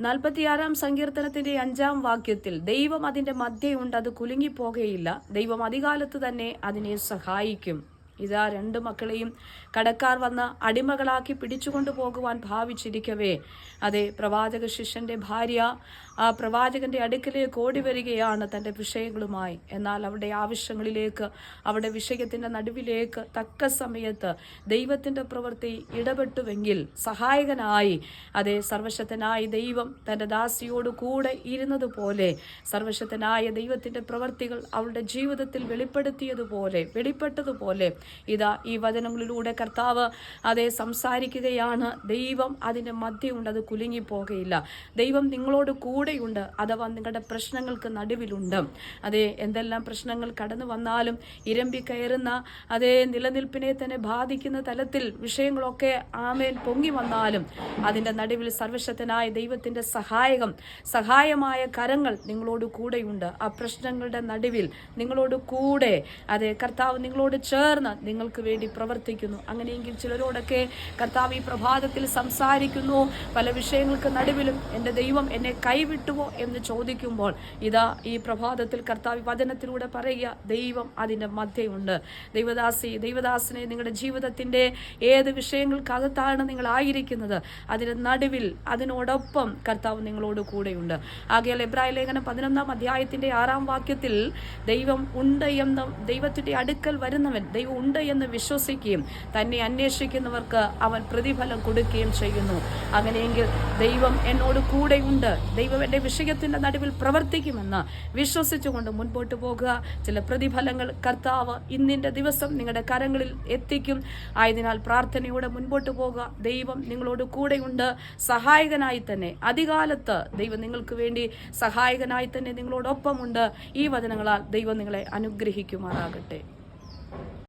നാൽപ്പത്തിയാറാം സങ്കീർത്തനത്തിന്റെ അഞ്ചാം വാക്യത്തിൽ ദൈവം അതിന്റെ മധ്യയുണ്ട് അത് കുലുങ്ങിപ്പോകയില്ല. ദൈവം അധികാലത്ത് തന്നെ അതിനെ സഹായിക്കും. ഇതാ രണ്ട് മക്കളെയും കടക്കാർ വന്ന് അടിമകളാക്കി പിടിച്ചുകൊണ്ടു പോകുവാൻ ഭാവിച്ചിരിക്കവേ. അതെ പ്രവാചക ശിഷ്യന്റെ ഭാര്യ ആ പ്രവാചകന്റെ അടുക്കലേക്ക് ഓടി വരികയാണ് തന്റെ വിഷയങ്ങളുമായി. എന്നാൽ അവരുടെ ആവശ്യങ്ങളിലേക്ക് അവരുടെ വിഷയത്തിന്റെ നടുവിലേക്ക് തക്ക സമയത്ത് ദൈവത്തിന്റെ പ്രവൃത്തി ഇടപെട്ടുവെങ്കിൽ സഹായകനായി അതെ സർവശക്തനായ ദൈവം തന്റെ ദാസിയോട് കൂടെ ഇരുന്നതുപോലെ സർവശക്തനായ ദൈവത്തിന്റെ പ്രവൃത്തികൾ അവളുടെ ജീവിതത്തിൽ വെളിപ്പെടുത്തിയതുപോലെ വെളിപ്പെട്ടതുപോലെ ഇതാ ഈ വചനങ്ങളിലൂടെ കർത്താവ് അതെ സംസാരിക്കുകയാണ്. ദൈവം അതിന്റെ മധ്യമുണ്ട് അത് കുലുങ്ങിപ്പോകയില്ല. ദൈവം നിങ്ങളോട് കൂടെയുണ്ട് അഥവാ നിങ്ങളുടെ പ്രശ്നങ്ങൾക്ക് നടുവിലുണ്ട്. അതെ എന്തെല്ലാം പ്രശ്നങ്ങൾ കടന്നു വന്നാലും ഇരമ്പി കയറുന്ന അതേ നിലനിൽപ്പിനെ തന്നെ ബാധിക്കുന്ന തലത്തിൽ വിഷയങ്ങളൊക്കെ ആമേൽ പൊങ്ങി വന്നാലും അതിന്റെ നടുവിൽ സർവശക്തനായ ദൈവത്തിന്റെ സഹായകം സഹായമായ കരങ്ങൾ നിങ്ങളോട് കൂടെയുണ്ട്. ആ പ്രശ്നങ്ങളുടെ നടുവിൽ നിങ്ങളോട് കൂടെ അതെ കർത്താവ് നിങ്ങളോട് ചേർന്ന് നിങ്ങൾക്ക് വേണ്ടി പ്രവർത്തിക്കുന്നു. അങ്ങനെയെങ്കിൽ ചിലരോടൊക്കെ കർത്താവ് ഈ പ്രഭാതത്തിൽ സംസാരിക്കുന്നു. പല വിഷയങ്ങൾക്ക് നടുവിലും എന്റെ ദൈവം എന്നെ കൈവിട്ടുവോ എന്ന് ചോദിക്കുമ്പോൾ ഇതാ ഈ പ്രഭാതത്തിൽ കർത്താവ് വചനത്തിലൂടെ പറയുക ദൈവം അതിന്റെ മധ്യയുണ്ട്. ദൈവദാസി ദൈവദാസിനെ നിങ്ങളുടെ ജീവിതത്തിന്റെ ഏത് വിഷയങ്ങൾക്കകത്താണ് നിങ്ങൾ ആയിരിക്കുന്നത്? അതിന് നടുവിൽ അതിനോടൊപ്പം കർത്താവ് നിങ്ങളോട് കൂടെയുണ്ട്. ആകയാൽ എബ്രായ ലേഖനം പതിനൊന്നാം അധ്യായത്തിന്റെ ആറാം വാക്യത്തിൽ ദൈവം ഉണ്ട് എന്നും ദൈവത്തിന്റെ അടുക്കൽ വരുന്നവൻ ദൈവം ഉണ്ട് എന്ന് വിശ്വസിക്കുകയും തന്നെ അന്വേഷിക്കുന്നവർക്ക് അവൻ പ്രതിഫലം കൊടുക്കുകയും ചെയ്യുന്നു. അങ്ങനെയെങ്കിൽ ദൈവം എന്നോട് കൂടെയുണ്ട്. ദൈവം എന്റെ വിഷയത്തിന്റെ നടുവിൽ പ്രവർത്തിക്കുമെന്ന് വിശ്വസിച്ചുകൊണ്ട് മുൻപോട്ട് പോകുക. ചില പ്രതിഫലങ്ങൾ കർത്താവ് ഇന്നിന്റെ ദിവസം നിങ്ങളുടെ കരങ്ങളിൽ എത്തിക്കും. ആയതിനാൽ പ്രാർത്ഥനയോടെ മുൻപോട്ട് പോകുക. ദൈവം നിങ്ങളോട് കൂടെയുണ്ട്. സഹായകനായി തന്നെ. അധികാലത്ത് ദൈവം നിങ്ങൾക്ക് വേണ്ടി സഹായകനായി തന്നെ നിങ്ങളോടൊപ്പമുണ്ട്. ഈ വചനങ്ങളാൽ ദൈവം നിങ്ങളെ അനുഗ്രഹിക്കുമാറാകട്ടെ.